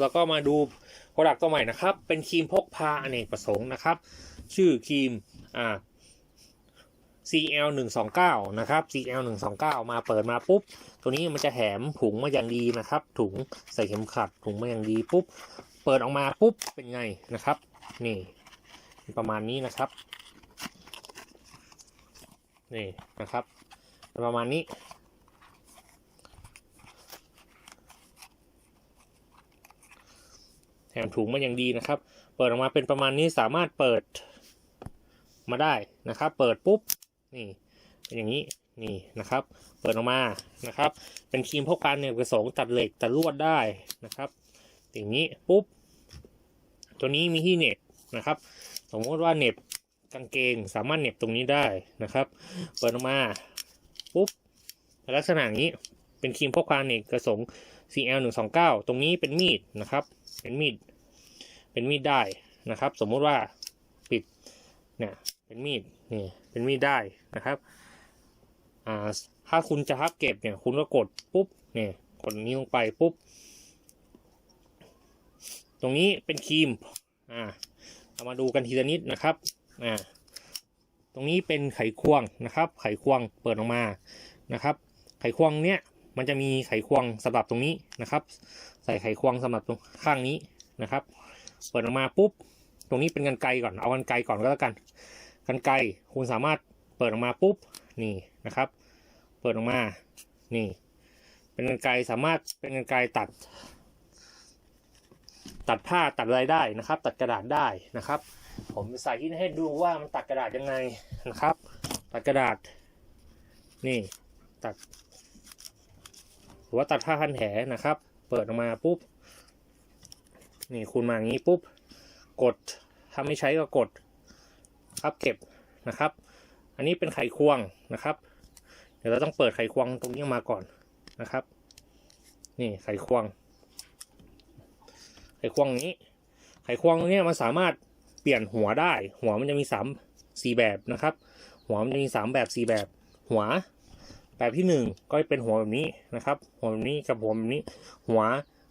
แล้วก็มาดูโปรดักต์ตัวใหม่นะครับ เป็นครีมพกพาอเนกประสงค์นะครับ ชื่อครีมอ่า CL 1 2 9นะครับ CL 1 2 9มาเปิดมาปุ๊บ ตัวนี้มันจะแถมถุงมาอย่างดีนะครับ ถุงใส่เข็มขัดถุงมาอย่างดีปุ๊บ เปิดออกมาปุ๊บเป็นไงนะครับ นี่ ประมาณนี้นะครับ นี่นะครับ ประมาณนี้ แถ มถุงมาอย่างดีนะครับ เปิดออกมาเป็นประมาณนี้สามารถเปิดมาได้นะครับ เปิดปุ๊บนี่เป็นอย่างนี้นี่นะครับ เปิดออกมานะครับ เป็นครีมพกพาเนี่ยประสงค์ตัดเหล็กตัดลวดได้นะครับ อย่างนี้ปุ๊บตัวนี้มีที่เน็บนะครับ สมมติว่าเน็บกางเกงสามารถเน็บตรงนี้ได้นะครับ เปิดออกมาปุ๊บลักษณะนี้เป็นครีมพกพาเนี่ยประสงค์ CL 1 2 9ตรงนี้เป็นมีดนะครับ เป็นมีด เป็นมีดได้นะครับ สมมุติว่าปิดเนี่ยเป็นมีดนี่เป็นมีดได้นะครับอ่าถ้าคุณจะพับเก็บเนี่ยคุณก็กดปุ๊บเนี่ยกดนี้ลงไปปุ๊บ ตรงนี้เป็นครีมอ่าเรามาดูกันทีละนิดนะครับอ่าตรงนี้เป็นไขควงนะครับ ไขควงเปิดออกมานะครับ ไขควงเนี้ยมันจะมีไขควงสำหรับตรงนี้นะครับ ใส่ไขควงสำหรับตรงข้างนี้นะครับ เปิดออกมาปุ๊บ ตรงนี้เป็นกันไกรก่อน เอากันไกรก่อนก็แล้วกัน กันไกรคุณสามารถเปิดออกมาปุ๊บ นี่นะครับ เปิดออกมา นี่ เป็นกันไกรสามารถเป็นกันไกรตัด ตัดผ้าตัดอะไรได้นะครับ ตัดกระดาษได้นะครับ ผมใส่ที่ให้ดูว่ามันตัดกระดาษยังไงนะครับ ตัดกระดาษ นี่ตัดหรือว่าตัดผ้าพันแผลนะครับ เปิดออกมาปุ๊บ นี่คุณมาอย่างนี้ปุ๊บกดถ้าไม่ใช้ก็กดครับเก็บนะครับ อันนี้เป็นไขควงนะครับ เดี๋ยวเราต้องเปิดไขควงตรงนี้มาก่อนนะครับ นี่ไขควง ไขควงนี้ ไขควงเนี้ยมันสามารถเปลี่ยนหัวได้ หัวมันจะมีสามสี่แบบนะครับ หัวมันจะมีสามแบบสี่แบบ หัวแบบที่หนึ่งก็เป็นหัวแบบนี้นะครับ หัวแบบนี้กับหัวแบบนี้ หัว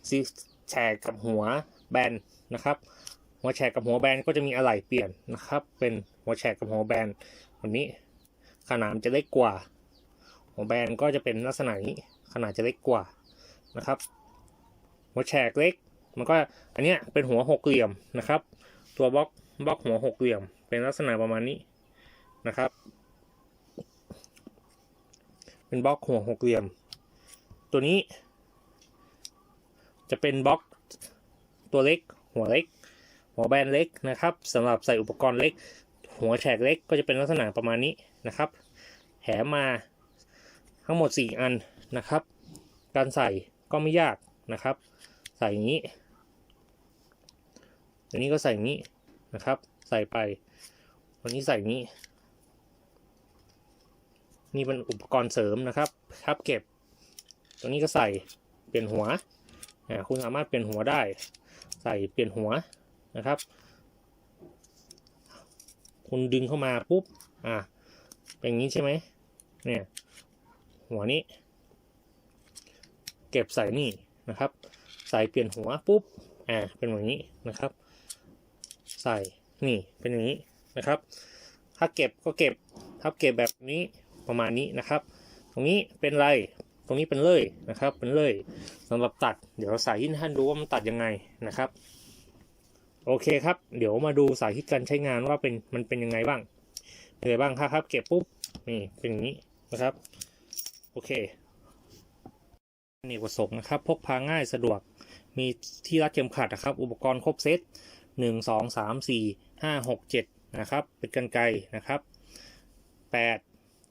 ซีแฉกกับหัว แบนนะครับ หัวแฉกกับหัวแบนก็จะมีอะไหล่เปลี่ยนนะครับ เป็นหัวแฉกกับหัวแบนแบบนี้ ขนาดจะเล็กกว่า หัวแบนก็จะเป็นลักษณะนี้ ขนาดจะเล็กกว่านะครับ หัวแฉกเล็ก มันก็อันเนี้ยเป็นหัวหกเหลี่ยมนะครับ ตัวบล็อกบล็อกหัวหกเหลี่ยม เป็นลักษณะประมาณนี้นะครับ เป็นบล็อกหัวหกเหลี่ยม ตัวนี้จะเป็นบล็อก ตัวเล็ก หัวเล็ก หัวแบนเล็กนะครับสำหรับใส่อุปกรณ์เล็ก หัวแฉกเล็กก็จะเป็นลักษณะประมาณนี้นะครับแถมมาทั้งหมด 4 อันนะครับ การใส่ก็ไม่ยากนะครับ ใส่อย่างนี้อันนี้ก็ใส่อย่างนี้นะครับ ใส่ไปวันนี้ใส่อย่างนี้นี่เป็นอุปกรณ์เสริมนะครับทับเก็บ ตรงนี้ก็ใส่เปลี่ยนหัวคุณสามารถเปลี่ยนหัวได้ ใส่เปลี่ยนหัวนะครับ คุณดึงเข้ามาปุ๊บ อ่าเป็นอย่างนี้ใช่ไหมเนี่ย หัวนี้ เก็บใส่นี่นะครับ ใส่เปลี่ยนหัวปุ๊บ อ่า เป็นแบบนี้นะครับ ใส่ นี่ เป็นอย่างนี้นะครับ ถ้าเก็บก็เก็บ ถ้าเก็บแบบนี้ประมาณนี้นะครับ ตรงนี้เป็นไร ตรงนี้เป็นเลยนะครับ เป็นเลยสำหรับตัด เดี๋ยวสาธิตให้ท่านดูว่ามันตัดยังไงนะครับ โอเคครับ เดี๋ยวมาดูสาธิตการใช้งานว่าเป็นมันเป็นยังไงบ้างเป็นไงบ้างครับครับ เก็บปุ๊บนี่เป็นอย่างนี้นะครับ โอเคนี่ประสงค์นะครับ พกพาง่ายสะดวกมีที่รัดเข็มขัดนะครับ อุปกรณ์ครบเซตหนึ่งสองสามสี่ห้าหกเจ็ดนะครับ เป็นกันไกรนะครับแปด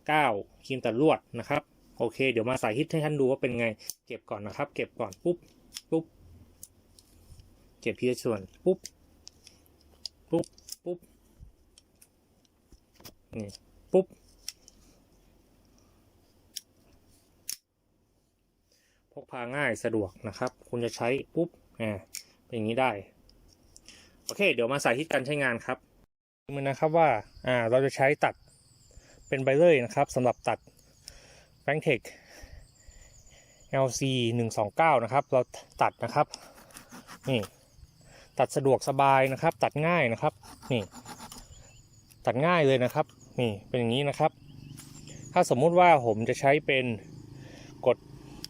เก้าครีมตัดลวดนะครับ โอเค เดี๋ยวมาสาธิตให้ท่านดูว่าเป็นไง เก็บก่อนนะครับ เก็บก่อนปุ๊บปุ๊บเก็บทีละส่วนปุ๊บปุ๊บปุ๊บนี่ปุ๊บพกพาง่ายสะดวกนะครับ คุณจะใช้ปุ๊บอ่าเป็นอย่างนี้ได้ โอเค เดี๋ยวมาสาธิตการใช้งานครับมือนะครับว่าอ่าเราจะใช้ตัดเป็นใบเลื่อยนะครับสำหรับตัด b a n k t e c h LC 129 นะครับ เราตัดนะครับ นี่ ตัดสะดวกสบายนะครับ ตัดง่ายนะครับ นี่ ตัดง่ายเลยนะครับ นี่ เป็นอย่างนี้นะครับ ถ้าสมมุติว่าผมจะใช้เป็นกด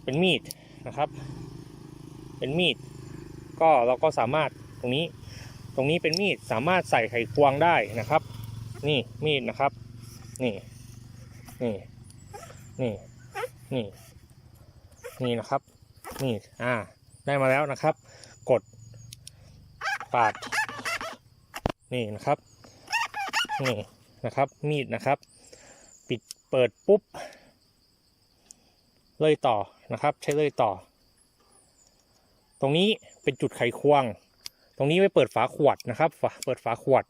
เป็นมีดนะครับ เป็นมีด ก็เราก็สามารถตรงนี้ ตรงนี้เป็นมีด สามารถใส่ไขควงได้นะครับ นี่ มีดนะครับ นี่ นี่ นี่ นี่ นี่นะครับ นี่ อ่า ได้มาแล้วนะครับ กด ปาด นี่นะครับ นี่นะครับ มีดนะครับ ปิดเปิดปุ๊บ เลยต่อนะครับ ใช้เลยต่อ ตรงนี้เป็นจุดไขควง ตรงนี้ไว้เปิดฝาขวดนะครับ เปิดฝาขวด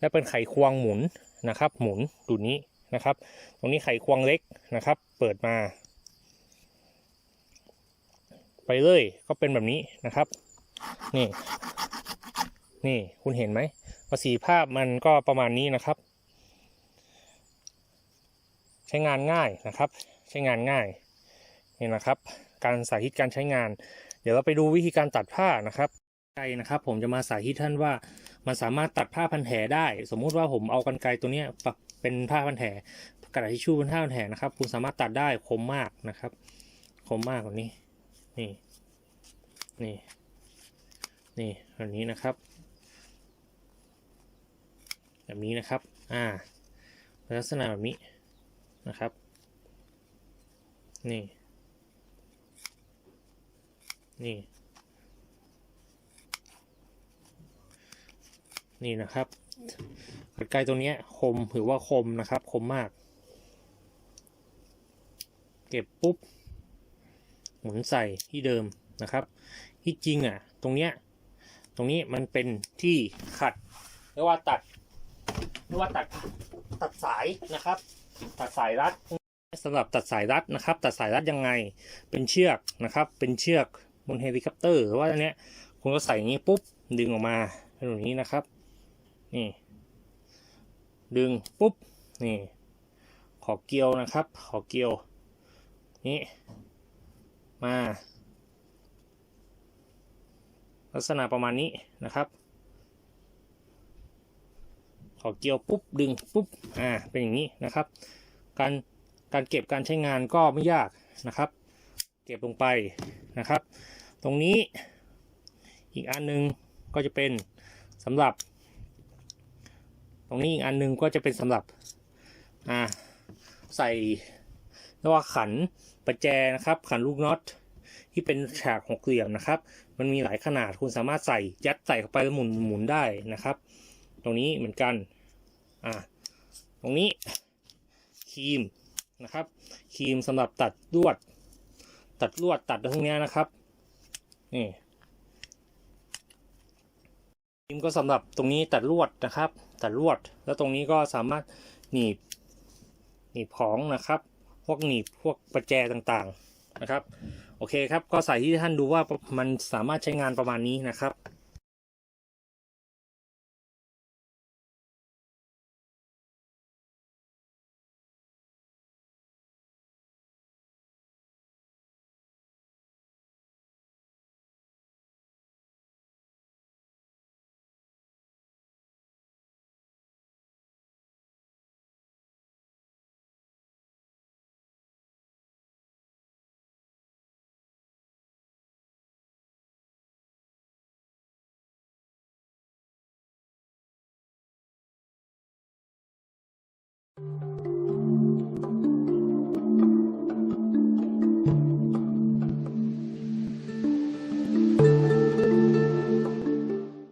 และเป็นไขควงหมุนนะครับ หมุนดูนี้ นะครับ ตรงนี้ไขควงเล็กนะครับ เปิดมา ไปเลยก็เป็นแบบนี้นะครับ นี่ นี่คุณเห็นไหมประสิทธิภาพมันก็ประมาณนี้นะครับ ใช้งานง่ายนะครับ ใช้งานง่ายนี่นะครับ การสาธิตการใช้งาน เดี๋ยวเราไปดูวิธีการตัดผ้านะครับไกรนะครับผมจะมาสาธิตท่านว่ามันสามารถตัดผ้าพันแผลได้ สมมุติว่าผมเอากันไกรตัวเนี้ยปรับ เป็นผ้าพันแผลกระดาษทิชชู่เป็นผ้าพันแผลนะครับ คุณสามารถตัดได้คมมากนะครับ คมมากกว่านี้ นี่ นี่ นี่แบบนี้นะครับ แบบนี้นะครับ อ่าลักษณะแบบนี้นะครับ นี่ นี่ นี่นะครับ ไกรตัวนี้คมถือว่าคมนะครับ คมมาก เก็บปุ๊บ หมุนใส่ที่เดิมนะครับ ที่จริงอะ ตรงเนี้ย ตรงนี้มันเป็นที่ขัดเรียกว่าตัดเรียกว่าตัดตัดสายนะครับ ตัดสายรัดสำหรับตัดสายรัดนะครับ ตัดสายรัดยังไงเป็นเชือกนะครับ เป็นเชือกบนเฮลิคอปเตอร์หรือว่าอันเนี้ยคุณก็ใส่อย่างนี้ปุ๊บดึงออกมาเป็นแบบนี้นะครับ นี่ ดึงปุ๊บ นี่ ขอเกลียวนะครับ ขอเกลียว นี่ มา ลักษณะประมาณนี้นะครับ ขอเกียวปุ๊บ ดึงปุ๊บ อ่า เป็นอย่างนี้นะครับ การการเก็บการใช้งานก็ไม่ยากนะครับ เก็บลงไปนะครับ ตรงนี้อีกอันหนึงก็จะเป็นสำหรับ รงนี้อีกอันหนึงก็จะเป็นสำหรับอ่าใส่เรียกว่าขันประแจนะครับ ขันลูกน็อตที่เป็นฉากหกเหลี่ยมนะครับ มันมีหลายขนาดคุณสามารถใส่ยัดใส่เข้าไปแล้วหมุนหมุนได้นะครับ ตรงนี้เหมือนกันอ่าตรงนี้ครีมนะครับครีมสำหรับตัดลวด ตัดลวดตัดตรงนี้นะครับนี่ครีมก็สำหรับตรงนี้ตัดลวดนะครับ แต่ลวด แล้วตรงนี้ก็สามารถหนีบหนีบของนะครับ พวกหนีบพวกประแจต่างๆนะครับ โอเคครับ ก็ใส่ที่ท่านดูว่ามันสามารถใช้งานประมาณนี้นะครับ